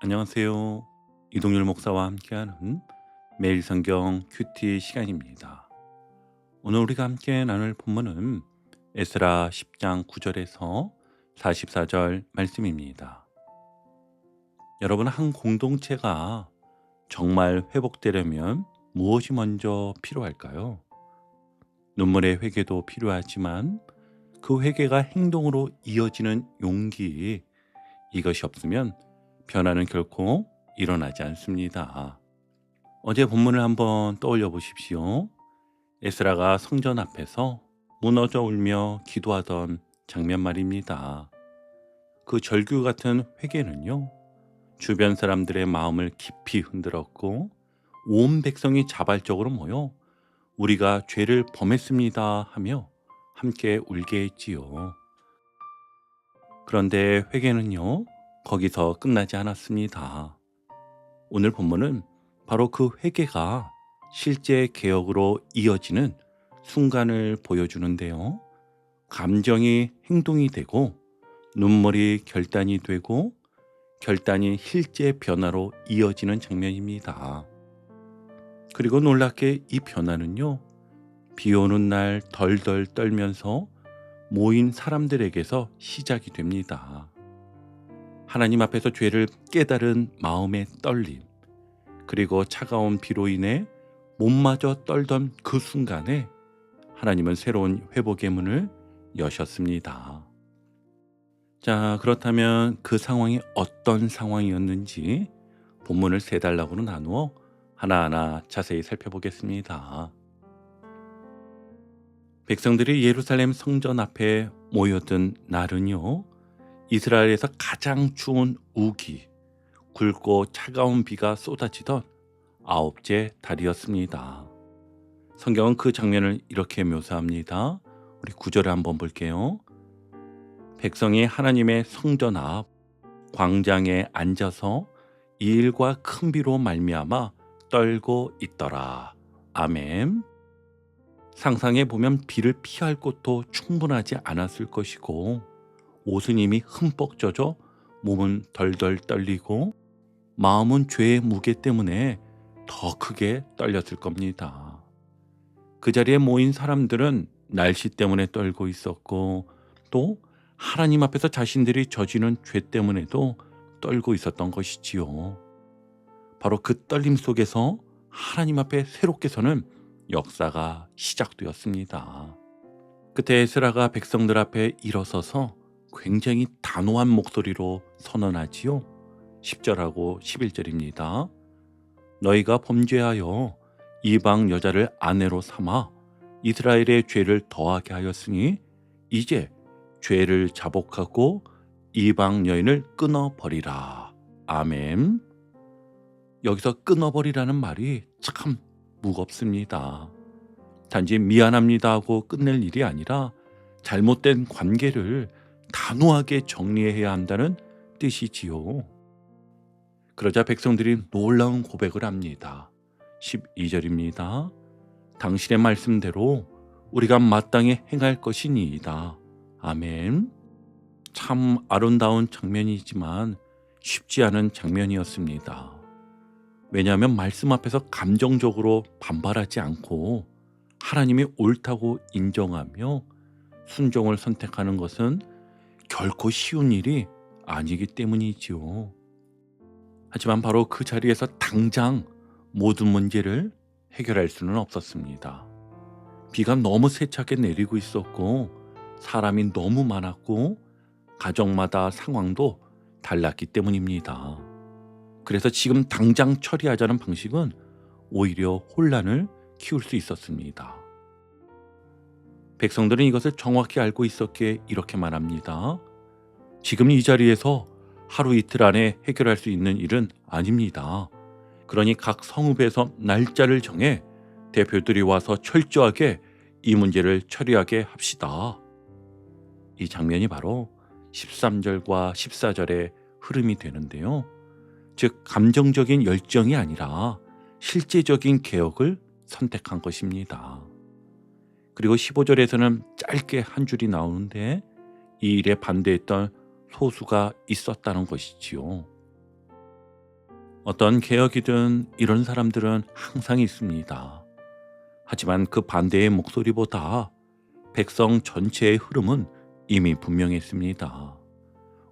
안녕하세요. 이동열 목사와 함께하는 매일 성경 큐티 시간입니다. 오늘 우리가 함께 나눌 본문은 에스라 10장 9절에서 44절 말씀입니다. 여러분 한 공동체가 정말 회복되려면 무엇이 먼저 필요할까요? 눈물의 회개도 필요하지만 그 회개가 행동으로 이어지는 용기 이것이 없으면 변화는 결코 일어나지 않습니다. 어제 본문을 한번 떠올려 보십시오. 에스라가 성전 앞에서 무너져 울며 기도하던 장면 말입니다. 그 절규 같은 회개는요, 주변 사람들의 마음을 깊이 흔들었고, 온 백성이 자발적으로 모여 우리가 죄를 범했습니다 하며 함께 울게 했지요. 그런데 회개는요, 거기서 끝나지 않았습니다. 오늘 본문은 바로 그 회개가 실제 개혁으로 이어지는 순간을 보여주는데요. 감정이 행동이 되고 눈물이 결단이 되고 결단이 실제 변화로 이어지는 장면입니다. 그리고 놀랍게 이 변화는요. 비 오는 날 덜덜 떨면서 모인 사람들에게서 시작이 됩니다. 하나님 앞에서 죄를 깨달은 마음의 떨림, 그리고 차가운 비로 인해 몸마저 떨던 그 순간에 하나님은 새로운 회복의 문을 여셨습니다. 자, 그렇다면 그 상황이 어떤 상황이었는지 본문을 세 단락으로 나누어 하나하나 자세히 살펴보겠습니다. 백성들이 예루살렘 성전 앞에 모여든 날은요, 이스라엘에서 가장 추운 우기, 굵고 차가운 비가 쏟아지던 아홉째 달이었습니다. 성경은 그 장면을 이렇게 묘사합니다. 우리 구절을 한번 볼게요. 백성이 하나님의 성전 앞 광장에 앉아서 이 일과 큰 비로 말미암아 떨고 있더라. 아멘. 상상해 보면 비를 피할 곳도 충분하지 않았을 것이고 이미 흠뻑 젖어 몸은 덜덜 떨리고 마음은 죄의 무게 때문에 더 크게 떨렸을 겁니다. 그 자리에 모인 사람들은 날씨 때문에 떨고 있었고 또 하나님 앞에서 자신들이 저지른 죄 때문에도 떨고 있었던 것이지요. 바로 그 떨림 속에서 하나님 앞에 새롭게 서는 역사가 시작되었습니다. 그때 에스라가 백성들 앞에 일어서서 굉장히 단호한 목소리로 선언하지요. 10절하고 11절입니다. 너희가 범죄하여 이방 여자를 아내로 삼아 이스라엘의 죄를 더하게 하였으니 이제 죄를 자복하고 이방 여인을 끊어버리라. 아멘. 여기서 끊어버리라는 말이 참 무겁습니다. 단지 미안합니다 하고 끝낼 일이 아니라 잘못된 관계를 단호하게 정리해야 한다는 뜻이지요. 그러자 백성들이 놀라운 고백을 합니다. 12절입니다. 당신의 말씀대로 우리가 마땅히 행할 것이니이다. 아멘. 참 아름다운 장면이지만 쉽지 않은 장면이었습니다. 왜냐하면 말씀 앞에서 감정적으로 반발하지 않고 하나님이 옳다고 인정하며 순종을 선택하는 것은 결코 쉬운 일이 아니기 때문이지요. 하지만 바로 그 자리에서 당장 모든 문제를 해결할 수는 없었습니다. 비가 너무 세차게 내리고 있었고 사람이 너무 많았고 가정마다 상황도 달랐기 때문입니다. 그래서 지금 당장 처리하자는 방식은 오히려 혼란을 키울 수 있었습니다. 백성들은 이것을 정확히 알고 있었기에 이렇게 말합니다. 지금 이 자리에서 하루 이틀 안에 해결할 수 있는 일은 아닙니다. 그러니 각 성읍에서 날짜를 정해 대표들이 와서 철저하게 이 문제를 처리하게 합시다. 이 장면이 바로 13절과 14절의 흐름이 되는데요. 즉, 감정적인 열정이 아니라 실제적인 개혁을 선택한 것입니다. 그리고 15절에서는 짧게 한 줄이 나오는데 이 일에 반대했던 소수가 있었다는 것이지요. 어떤 개혁이든 이런 사람들은 항상 있습니다. 하지만 그 반대의 목소리보다 백성 전체의 흐름은 이미 분명했습니다.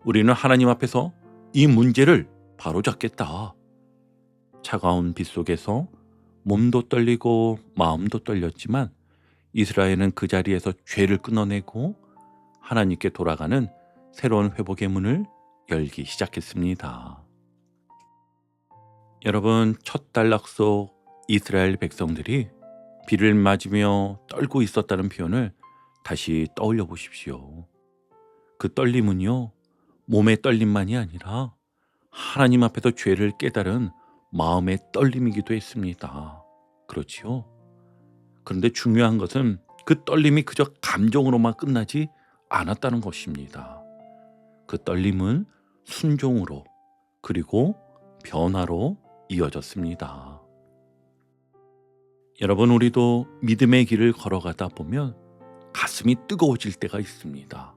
우리는 하나님 앞에서 이 문제를 바로잡겠다. 차가운 빛 속에서 몸도 떨리고 마음도 떨렸지만 이스라엘은 그 자리에서 죄를 끊어내고 하나님께 돌아가는 새로운 회복의 문을 열기 시작했습니다. 여러분, 첫 단락 속 이스라엘 백성들이 비를 맞으며 떨고 있었다는 표현을 다시 떠올려 보십시오. 그 떨림은요, 몸의 떨림만이 아니라 하나님 앞에서 죄를 깨달은 마음의 떨림이기도 했습니다. 그렇지요? 그런데 중요한 것은 그 떨림이 그저 감정으로만 끝나지 않았다는 것입니다. 그 떨림은 순종으로 그리고 변화로 이어졌습니다. 여러분, 우리도 믿음의 길을 걸어가다 보면 가슴이 뜨거워질 때가 있습니다.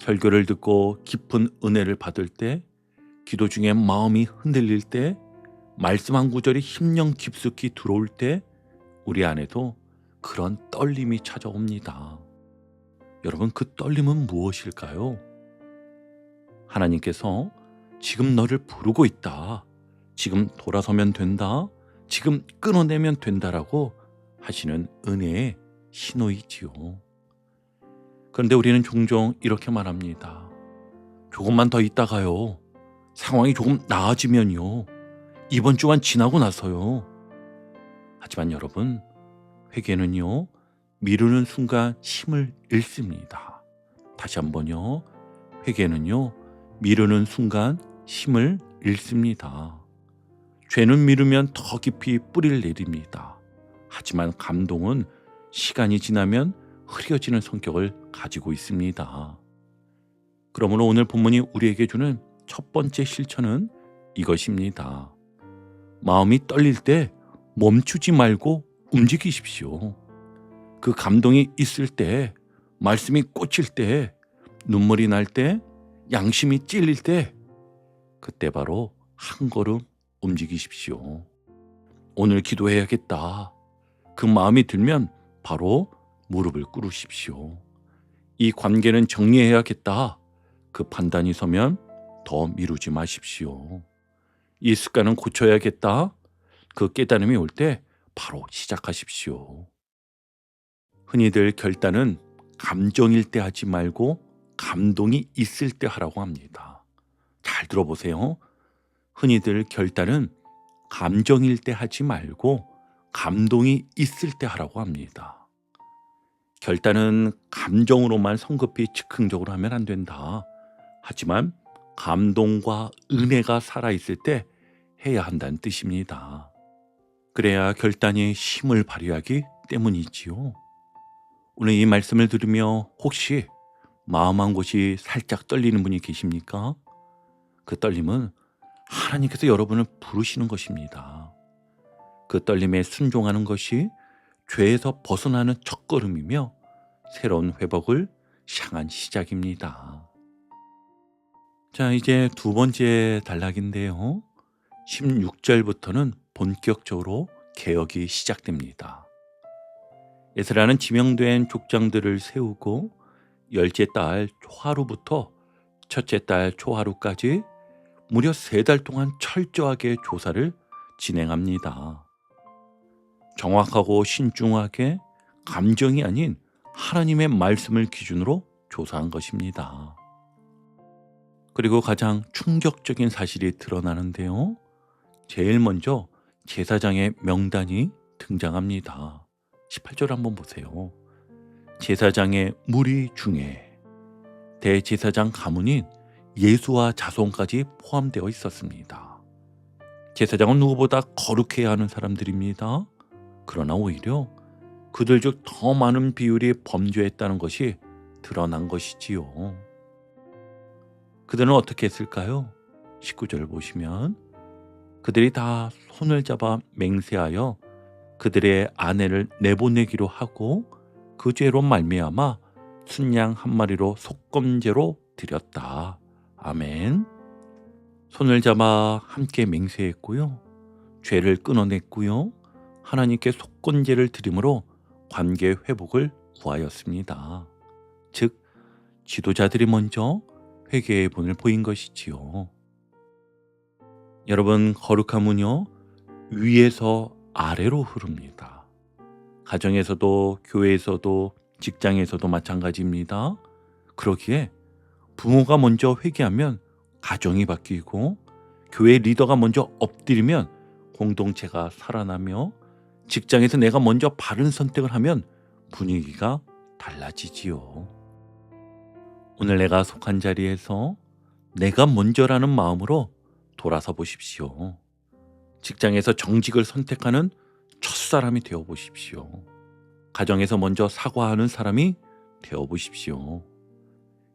설교를 듣고 깊은 은혜를 받을 때, 기도 중에 마음이 흔들릴 때, 말씀 한 구절이 심령 깊숙이 들어올 때, 우리 안에도 그런 떨림이 찾아옵니다. 여러분, 그 떨림은 무엇일까요? 하나님께서 지금 너를 부르고 있다. 지금 돌아서면 된다. 지금 끊어내면 된다라고 하시는 은혜의 신호이지요. 그런데 우리는 종종 이렇게 말합니다. 조금만 더 있다가요. 상황이 조금 나아지면요. 이번 주만 지나고 나서요. 하지만 여러분, 회개는요, 미루는 순간 힘을 잃습니다. 다시 한번요, 회개는요, 미루는 순간 힘을 잃습니다. 죄는 미루면 더 깊이 뿌리를 내립니다. 하지만 감동은 시간이 지나면 흐려지는 성격을 가지고 있습니다. 그러므로 오늘 본문이 우리에게 주는 첫 번째 실천은 이것입니다. 마음이 떨릴 때 멈추지 말고 움직이십시오. 그 감동이 있을 때, 말씀이 꽂힐 때, 눈물이 날 때, 양심이 찔릴 때, 그때 바로 한 걸음 움직이십시오. 오늘 기도해야겠다. 그 마음이 들면 바로 무릎을 꿇으십시오. 이 관계는 정리해야겠다. 그 판단이 서면 더 미루지 마십시오. 이 습관은 고쳐야겠다. 그 깨달음이 올 때 바로 시작하십시오. 흔히들 결단은 감정일 때 하지 말고 감동이 있을 때 하라고 합니다. 잘 들어보세요. 흔히들 결단은 감정일 때 하지 말고 감동이 있을 때 하라고 합니다. 결단은 감정으로만 성급히 즉흥적으로 하면 안 된다. 하지만 감동과 은혜가 살아있을 때 해야 한다는 뜻입니다. 그래야 결단이 힘을 발휘하기 때문이지요. 오늘 이 말씀을 들으며 혹시 마음 한 곳이 살짝 떨리는 분이 계십니까? 그 떨림은 하나님께서 여러분을 부르시는 것입니다. 그 떨림에 순종하는 것이 죄에서 벗어나는 첫걸음이며 새로운 회복을 향한 시작입니다. 자, 이제 두 번째 단락인데요. 16절부터는 본격적으로 개혁이 시작됩니다. 에스라는 지명된 족장들을 세우고 열째 달 초하루부터 첫째 달 초하루까지 무려 세 달 동안 철저하게 조사를 진행합니다. 정확하고 신중하게 감정이 아닌 하나님의 말씀을 기준으로 조사한 것입니다. 그리고 가장 충격적인 사실이 드러나는데요. 제일 먼저 제사장의 명단이 등장합니다. 18절 한번 보세요. 제사장의 무리 중에 대제사장 가문인 예수와 자손까지 포함되어 있었습니다. 제사장은 누구보다 거룩해야 하는 사람들입니다. 그러나 오히려 그들 중 더 많은 비율이 범죄했다는 것이 드러난 것이지요. 그들은 어떻게 했을까요? 19절 보시면 그들이 다 손을 잡아 맹세하여 그들의 아내를 내보내기로 하고 그 죄로 말미암아 순양 한 마리로 속검제로 드렸다. 아멘. 손을 잡아 함께 맹세했고요. 죄를 끊어냈고요. 하나님께 속건제를 드림으로 관계 회복을 구하였습니다. 즉 지도자들이 먼저 회개의 본을 보인 것이지요. 여러분 거룩함은요 위에서 아래로 흐릅니다. 가정에서도 교회에서도 직장에서도 마찬가지입니다. 그러기에 부모가 먼저 회개하면 가정이 바뀌고 교회 리더가 먼저 엎드리면 공동체가 살아나며 직장에서 내가 먼저 바른 선택을 하면 분위기가 달라지지요. 오늘 내가 속한 자리에서 내가 먼저라는 마음으로 돌아서 보십시오. 직장에서 정직을 선택하는 첫사람이 되어 보십시오. 가정에서 먼저 사과하는 사람이 되어 보십시오.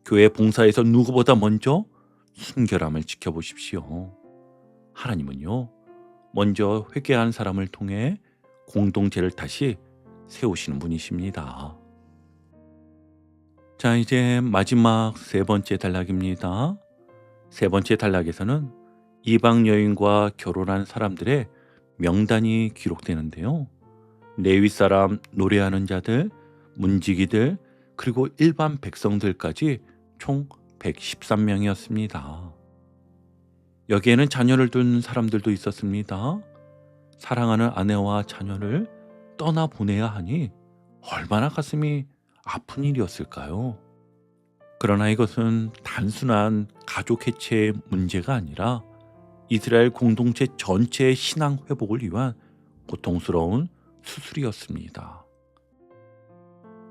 교회 봉사에서 누구보다 먼저 순결함을 지켜보십시오. 하나님은요, 먼저 회개한 사람을 통해 공동체를 다시 세우시는 분이십니다. 자, 이제 마지막 세 번째 단락입니다. 세 번째 단락에서는 이방 여인과 결혼한 사람들의 명단이 기록되는데요. 레위 사람, 노래하는 자들, 문지기들, 그리고 일반 백성들까지 총 113명이었습니다. 여기에는 자녀를 둔 사람들도 있었습니다. 사랑하는 아내와 자녀를 떠나 보내야 하니 얼마나 가슴이 아픈 일이었을까요? 그러나 이것은 단순한 가족 해체의 문제가 아니라 이스라엘 공동체 전체의 신앙 회복을 위한 고통스러운 수술이었습니다.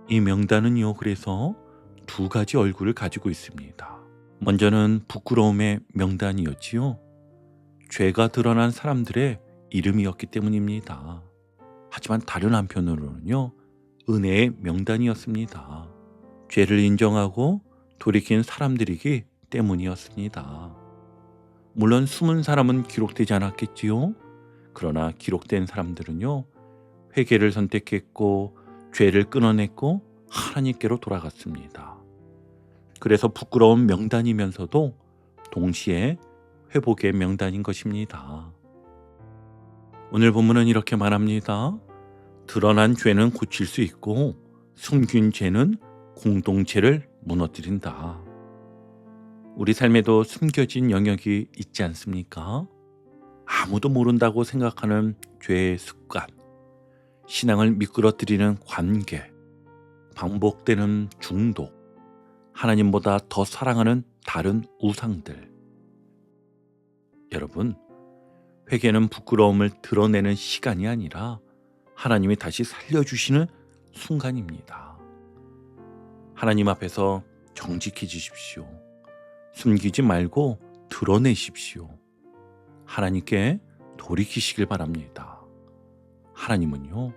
이 명단은요, 그래서 두 가지 얼굴을 가지고 있습니다. 먼저는 부끄러움의 명단이었지요. 죄가 드러난 사람들의 이름이었기 때문입니다. 하지만 다른 한편으로는요, 은혜의 명단이었습니다. 죄를 인정하고 돌이킨 사람들이기 때문이었습니다. 물론 숨은 사람은 기록되지 않았겠지요. 그러나 기록된 사람들은요, 회개를 선택했고 죄를 끊어냈고 하나님께로 돌아갔습니다. 그래서 부끄러운 명단이면서도 동시에 회복의 명단인 것입니다. 오늘 본문은 이렇게 말합니다. 드러난 죄는 고칠 수 있고 숨긴 죄는 공동체를 무너뜨린다. 우리 삶에도 숨겨진 영역이 있지 않습니까? 아무도 모른다고 생각하는 죄의 습관, 신앙을 미끄러뜨리는 관계, 반복되는 중독, 하나님보다 더 사랑하는 다른 우상들. 여러분, 회개는 부끄러움을 드러내는 시간이 아니라 하나님이 다시 살려주시는 순간입니다. 하나님 앞에서 정직해지십시오. 숨기지 말고 드러내십시오. 하나님께 돌이키시길 바랍니다. 하나님은요,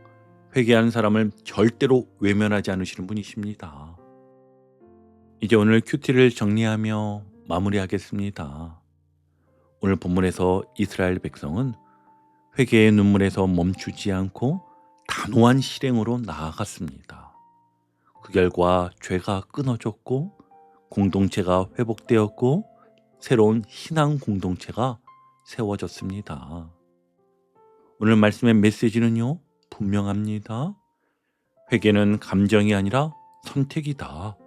회개하는 사람을 절대로 외면하지 않으시는 분이십니다. 이제 오늘 큐티를 정리하며 마무리하겠습니다. 오늘 본문에서 이스라엘 백성은 회개의 눈물에서 멈추지 않고 단호한 실행으로 나아갔습니다. 그 결과 죄가 끊어졌고 공동체가 회복되었고 새로운 신앙 공동체가 세워졌습니다. 오늘 말씀의 메시지는요, 분명합니다. 회개는 감정이 아니라 선택이다.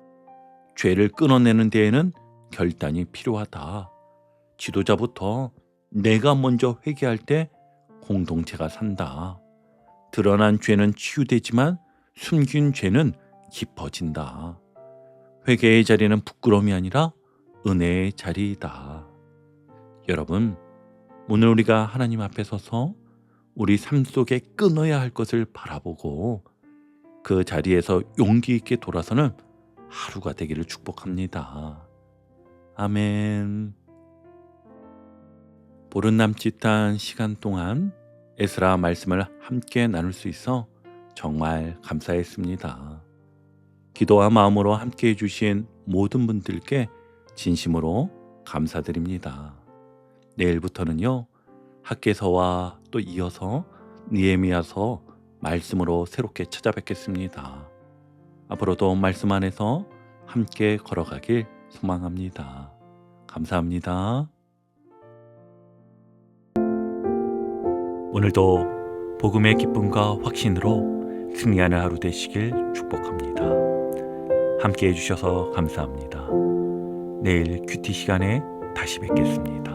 죄를 끊어내는 데에는 결단이 필요하다. 지도자부터 내가 먼저 회개할 때 공동체가 산다. 드러난 죄는 치유되지만 숨긴 죄는 깊어진다. 회개의 자리는 부끄러움이 아니라 은혜의 자리이다. 여러분, 오늘 우리가 하나님 앞에 서서 우리 삶 속에 끊어야 할 것을 바라보고 그 자리에서 용기 있게 돌아서는 하루가 되기를 축복합니다. 아멘. 보름 남짓한 시간 동안 에스라 말씀을 함께 나눌 수 있어 정말 감사했습니다. 기도와 마음으로 함께 해주신 모든 분들께 진심으로 감사드립니다. 내일부터는요, 학계서와 또 이어서 니에미아서 말씀으로 새롭게 찾아뵙겠습니다. 앞으로도 말씀 안에서 함께 걸어가길 소망합니다. 감사합니다. 오늘도 복음의 기쁨과 확신으로 승리하는 하루 되시길 축복합니다. 함께 해주셔서 감사합니다. 내일 큐티 시간에 다시 뵙겠습니다.